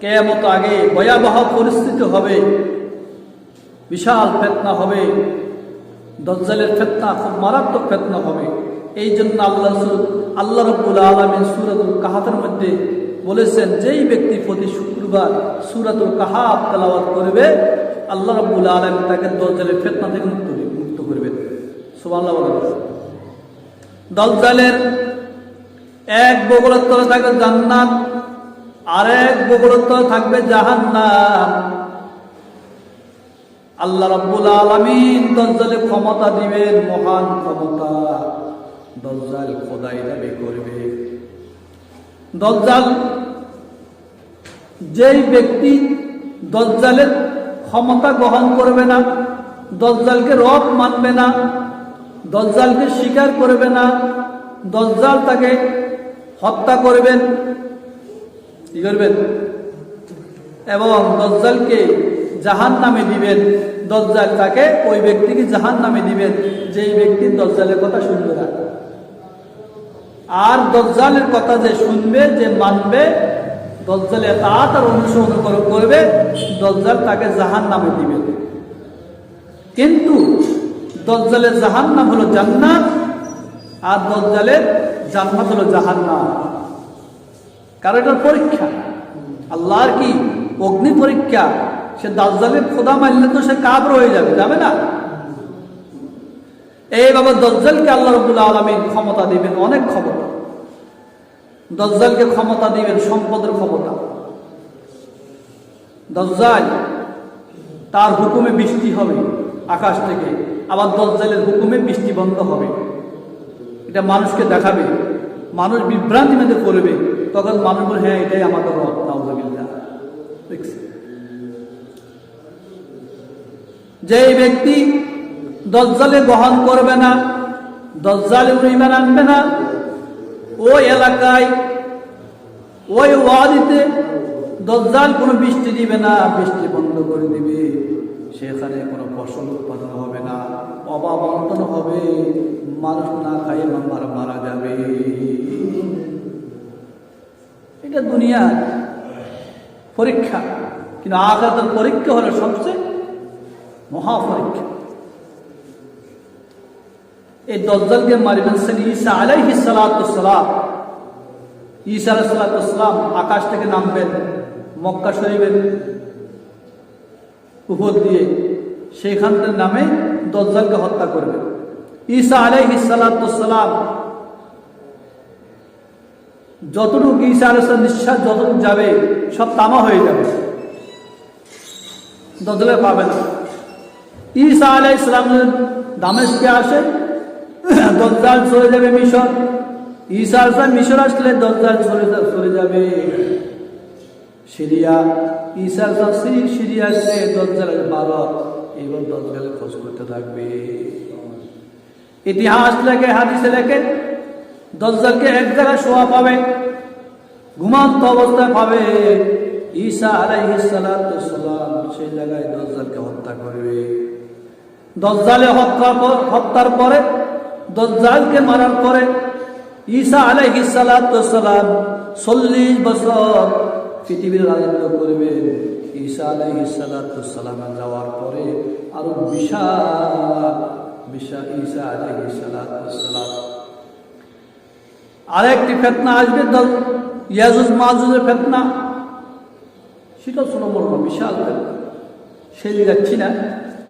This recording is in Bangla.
কেয়ামত আগে ভয়াবহ পরিস্থিতি হবে, বিশাল ফেতনা হবে, দজ্জালের ফেতনা, খুব মারাত্মক ফেতনা হবে। এই জন্য আল্লাহ আল্লাহ রব্বুল আলমিন সুরাতুল কাহাতের মধ্যে বলেছেন, যেই ব্যক্তি প্রতি শুক্রবার সুরাতুল কাহাব তেলাওয়াত করবে, আল্লাহ রব্বুল আলমিন তাকে দজ্জালের ফেতনা থেকে মুক্ত মুক্ত করবেন। সুবহানাল্লাহ বলেন। দজ্জালের এক বগলের তলে থাকবে জান্নাত আরেক বগলের তলে থাকবে জাহান্নাম। আল্লাহ রাব্বুল আলামিন দজ্জালে ক্ষমতা দিবেন, মহান ক্ষমতা। দজ্জাল খোদাই দাবি করবে। দজ্জাল যেই ব্যক্তি দজ্জালের ক্ষমতা গ্রহণ করবে না দজ্জালকে রব মানবে না দজ্জালকে স্বীকার করবে না দজ্জাল তাকে হত্যা করবেন কি করবেন? এবং দজ্জালকে জাহান নামে দিবেন। দজ্জাল তাকে ওই ব্যক্তিকে জাহান নামে দিবেন। যেই ব্যক্তি দজ্জালের কথা শুনবে না। আর দজ্জালের কথা যে শুনবে, যে মানবে, দজ্জালে তা তার অনুসরণ করবে, দজ্জাল তাকে জাহান নামে দিবেন। কিন্তু দজ্জালের জাহান নাম হলো জান্নাত, আর দজ্জালের জান্নাত হলো জাহান্নাম। কারণ এটার পরীক্ষা। আল্লাহর কি অগ্নি পরীক্ষা? সে দাজ্জালের খোদা মারলে তো সে কাবর হয়ে যাবে যাবে না? এইভাবে দজ্জালকে আল্লাহ রবুল্লা আলমীর ক্ষমতা দিবেন অনেক ক্ষমতা দজ্জালকে ক্ষমতা দিবেন সম্পদের ক্ষমতা দজ্জাল, তার হুকুমে বৃষ্টি হবে আকাশ থেকে, আবার দজ্জালের হুকুমে বৃষ্টি বন্ধ হবে। এটা মানুষকে দেখাবে, মানুষ বিভ্রান্তি মেতে করবে তখন মানুষ বলে হ্যাঁ এটাই আমাদের দেখছি। যেই ব্যক্তি দজ্জালে গ্রহণ করবে না, দজ্জালে ইমান আনবে না, ওই এলাকায়, ওই ওয়াদিতে দজ্জাল কোনো বৃষ্টি দিবে না, বৃষ্টি বন্ধ করে দিবে। সেখানে কোনো ফসল উৎপাদন হবে না, অভাব হবে, মানুষ না খাইয়ে মারা যাবে। এটা দুনিয়া পরীক্ষা। কিন্তু আঘাতের পরীক্ষা হলো সবচেয়ে মহাপরীক্ষা এই দজ্জালকে মারিবেন সেন ঈসা আলাইহি সালাম। ঈসা আলাহ সালাতাম আকাশ থেকে নামবেন, মক্কা শরীফের উপর দিয়ে সেইখান থেকে নামে দজ্জালকে হত্যা করবেন। ঈসা আলাইহি সালাতাম যতটুকু ঈসা আলাইসাল নিঃশ্বাস যতটুকু যাবে, সব তামা হয়ে যাবে। দজ্জালে পাবে না। ঈসা আলাই ইসলামের দামেশকে আসে দজ্জাল চলে যাবে মিশর। ঈসা আলাইসালাম মিশর আসলে দজ্জাল চলে চলে যাবে। সিরিয়া, ঈসা আলাইসালাম সিরি- সিরিয়া আসলে দজ্জালের ভারত এবং দজ্জালের খোঁজ করতে থাকবে। ইতিহাস লেখে, হাদিসে লেখে দজ্জালকে এক জায়গায় শোয়া পাবে, ঘুমান্ত অবস্থায় পাবে। ঈসা আলাইহিস সালাম সেই জায়গায় দজ্জালকে হত্যা করবে। দজ্জালে হত্যা হত্যার পরে দজ্জালকে মারার পরে ঈসা সালাম চল্লিশ বছর পৃথিবীর রাজত্ব করবে। ঈসা আলাইহিস সালাম যাওয়ার পরে আরও বিশাল বিশাল ঈসা সালাম আরেকটি ফেতনা আসবে, দল ইয়াজুজ মাজুজের ফেতনা। সেটা ছোট বড় বিশাল ফেতনা। সেই যাচ্ছি না।